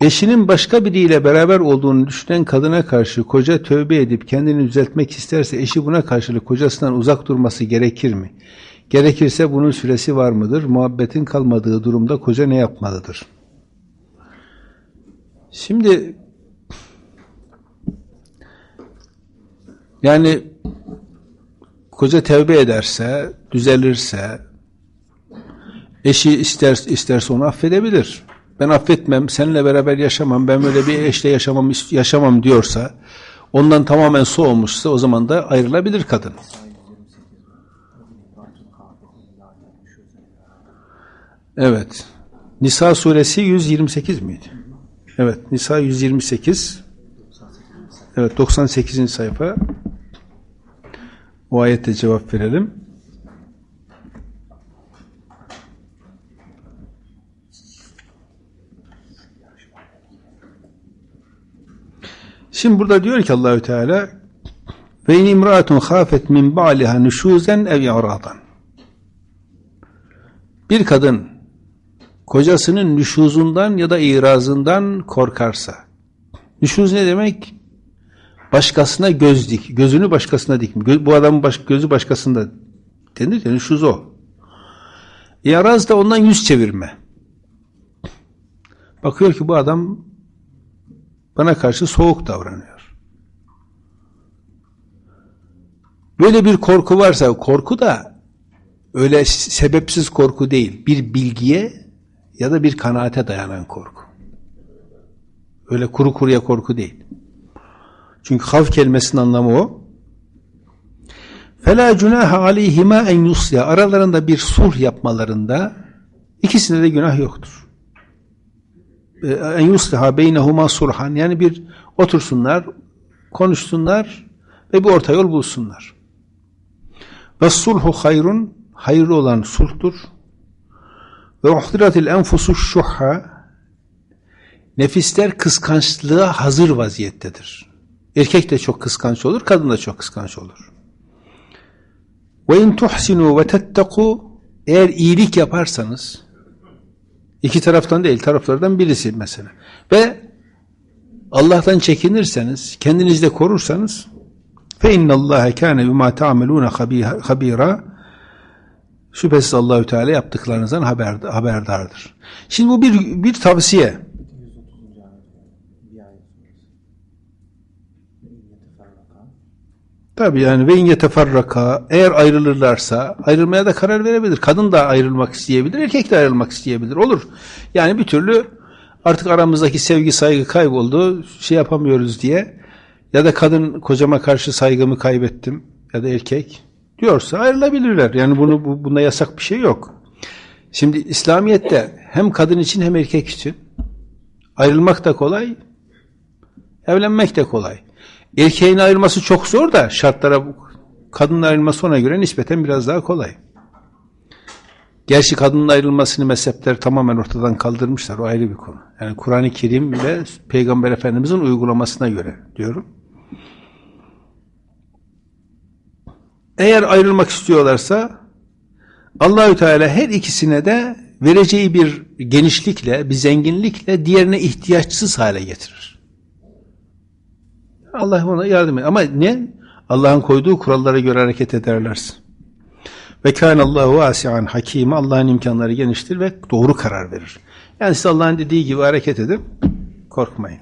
Eşinin başka biriyle beraber olduğunu düşünen kadına karşı koca tövbe edip kendini düzeltmek isterse eşi buna karşılık kocasından uzak durması gerekir mi? Gerekirse bunun süresi var mıdır? Muhabbetin kalmadığı durumda koca ne yapmalıdır? Şimdi yani koca tevbe ederse, düzelirse, eşi ister, isterse onu affedebilir. Ben affetmem, seninle beraber yaşamam, ben böyle bir eşle yaşamam, yaşamam diyorsa, ondan tamamen soğumuşsa o zaman da ayrılabilir kadın. Evet. Nisa suresi 128 miydi? Evet. Nisa 128. Evet. 98. sayfa. O ayette cevap verelim. Şimdi burada diyor ki Allahü Teala ve in imraatun khafet min ba'liha nuşuzen ev i'radan. Bir kadın kocasının nüşuzundan ya da irazından korkarsa. Nüşuz ne demek? Başkasına göz dik. Gözünü başkasına dikme. Bu adamın baş, gözü başkasında denir ya nüşuz o. İraz da ondan yüz çevirme. Bakıyor ki bu adam bana karşı soğuk davranıyor. Böyle bir korku varsa korku da öyle sebepsiz korku değil. Bir bilgiye ya da bir kanaate dayanan korku. Öyle kuru kuruya korku değil. Çünkü havf kelimesinin anlamı o. فَلَا جُنَاهَ عَلَيْهِمَا en yusya Aralarında bir sulh yapmalarında ikisinde de günah yoktur. En yusliha beynehuma sulhan yani bir otursunlar, konuşsunlar ve bir orta yol bulsunlar. Ve sulhu hayrun hayırlı olan sulhtur. Ve uhdiratil enfusu şuhha nefisler kıskançlığa hazır vaziyettedir. Erkek de çok kıskanç olur, kadın da çok kıskanç olur. Ve in tuhsinu ve tetteku eğer iyilik yaparsanız iki taraftan değil, taraflardan birisi mesela. Ve Allah'tan çekinirseniz, kendinizi de korursanız fe innallâhe kâne bimâ ta'melûne habîrâ şüphesiz Allahü Teala yaptıklarınızdan haber, haberdardır. Şimdi bu bir bir tavsiye. Tabi yani ve yeteferraka eğer ayrılırlarsa ayrılmaya da karar verebilir. Kadın da ayrılmak isteyebilir, erkek de ayrılmak isteyebilir. Olur. Yani bir türlü artık aramızdaki sevgi saygı kayboldu. Şey yapamıyoruz diye ya da kadın kocama karşı saygımı kaybettim ya da erkek diyorsa ayrılabilirler. Yani bunu bu, bunda yasak bir şey yok. Şimdi İslamiyet'te hem kadın için hem erkek için ayrılmak da kolay, evlenmek de kolay. Erkeğin ayrılması çok zor da şartlara kadının ayrılması ona göre nispeten biraz daha kolay. Gerçi kadının ayrılmasını mezhepler tamamen ortadan kaldırmışlar. O ayrı bir konu. Yani Kur'an-ı Kerim ve Peygamber Efendimiz'in uygulamasına göre diyorum. Eğer ayrılmak istiyorlarsa Allahü Teala her ikisine de vereceği bir genişlikle, bir zenginlikle diğerine ihtiyaçsız hale getirir. Allah ona yardım eder. Ama ne? Allah'ın koyduğu kurallara göre hareket ederlerse. Ve kânallâhu vâsi'an hakîme Allah'ın imkanları geniştir ve doğru karar verir. Yani siz Allah'ın dediği gibi hareket edin, korkmayın.